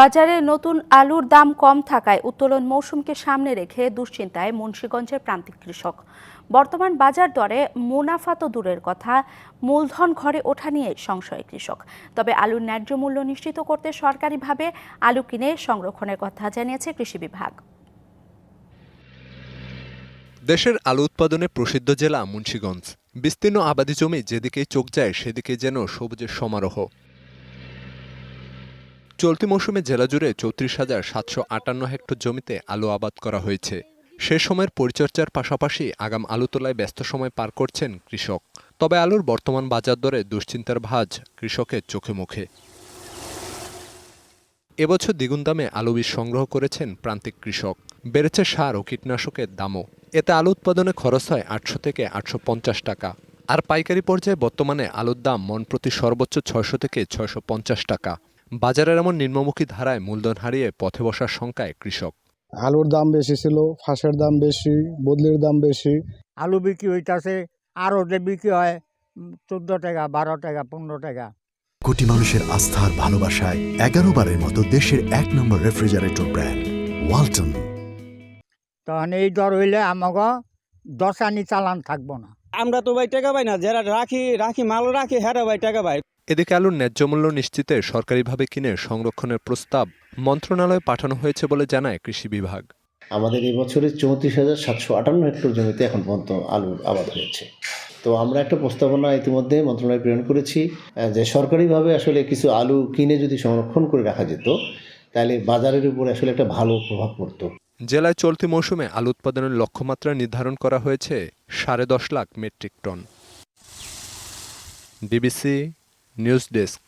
বাজারে নতুন আলুর দাম কম থাকায় উত্তোলন মৌসুমকে সামনে রেখে দুশ্চিন্তায় মুন্সীগঞ্জের প্রান্তিক কৃষক। বর্তমান বাজার দরে মুনাফা তো দূরের কথা, মূলধন ঘরে ওঠা নিয়ে সংশয় কৃষক। তবে আলুর ন্যায্য মূল্য নিশ্চিত করতে সরকারিভাবে আলু কিনে সংরক্ষণের কথা জানিয়েছে কৃষি বিভাগ। দেশের আলু উৎপাদনে প্রসিদ্ধ জেলা মুন্সীগঞ্জ। বিস্তীর্ণ আবাদি জমি যেদিকে চোখ যায়, সেদিকে যেন সবুজের সমারোহ। চলতি মৌসুমে জেলা জুড়ে চৌত্রিশ হাজার সাতশো আটান্ন হেক্টর জমিতে আলু আবাদ করা হয়েছে। সে সময়ের পরিচর্যার পাশাপাশি আগাম আলু তোলায় ব্যস্ত সময় পার করছেন কৃষক। তবে আলুর বর্তমান বাজার দরে দুশ্চিন্তার ভাঁজ কৃষকের চোখে মুখে। এবছর দ্বিগুণ দামে আলু বীজ সংগ্রহ করেছেন প্রান্তিক কৃষক। বেড়েছে সার ও কীটনাশকের দামও। এতে আলু উৎপাদনে খরচ হয় আটশো থেকে আটশো পঞ্চাশ টাকা। আর পাইকারি পর্যায়ে বর্তমানে আলুর দাম মন প্রতি সর্বোচ্চ ছয়শো থেকে ছয়শো পঞ্চাশ টাকা। বাজারের এমন নিম্নমুখী ধারায় মূলধন হারিয়ে পথে বসার শঙ্কায় কৃষক। আলুর দাম বেশি ছিল ফাঁসের দাম বেশি বদলির দাম বেশি। আলু বিক্রি হইতাছে আরও যে বিক্রি হয় চোদ্দ টাকা বারো টাকা পনেরো টাকা। কোটি মানুষের আস্থার ভালোবাসায় এগারো বারের মতো দেশের এক নম্বর রেফ্রিজারেটর ব্র্যান্ড ওয়ালটন। তখন এই দর হইলে আমাকে দশ আনি চালান থাকব না। আমরা তো ভাই টাকা পাই না যারা রাখি রাখি মাল রাখি হ্যাঁ ভাই টাকা পাই এদিকে আলুর ন্যায্য মূল্য নিশ্চিতে সরকারিভাবে কিনে সংরক্ষণের প্রস্তাব মন্ত্রণালয়ে পাঠানো হয়েছে বলে জানায় কৃষি বিভাগ। আমাদের এই বছরে চৌত্রিশ হাজার সাতশো আটান্ন হেক্টর জমিতে এখন পর্যন্ত আলুর আবাদ হয়েছে। তো আমরা একটা প্রস্তাবনা ইতিমধ্যে মন্ত্রণালয়ে প্রেরণ করেছি যে সরকারিভাবে আসলে কিছু আলু কিনে যদি সংরক্ষণ করে রাখা যেত তাহলে বাজারের উপরে আসলে একটা ভালো প্রভাব পড়তো। জেলায় চলতি মৌসুমে আলু উৎপাদনের লক্ষ্যমাত্রা নির্ধারণ করা হয়েছে সাড়ে দশ lakh metric ton. DBC news desk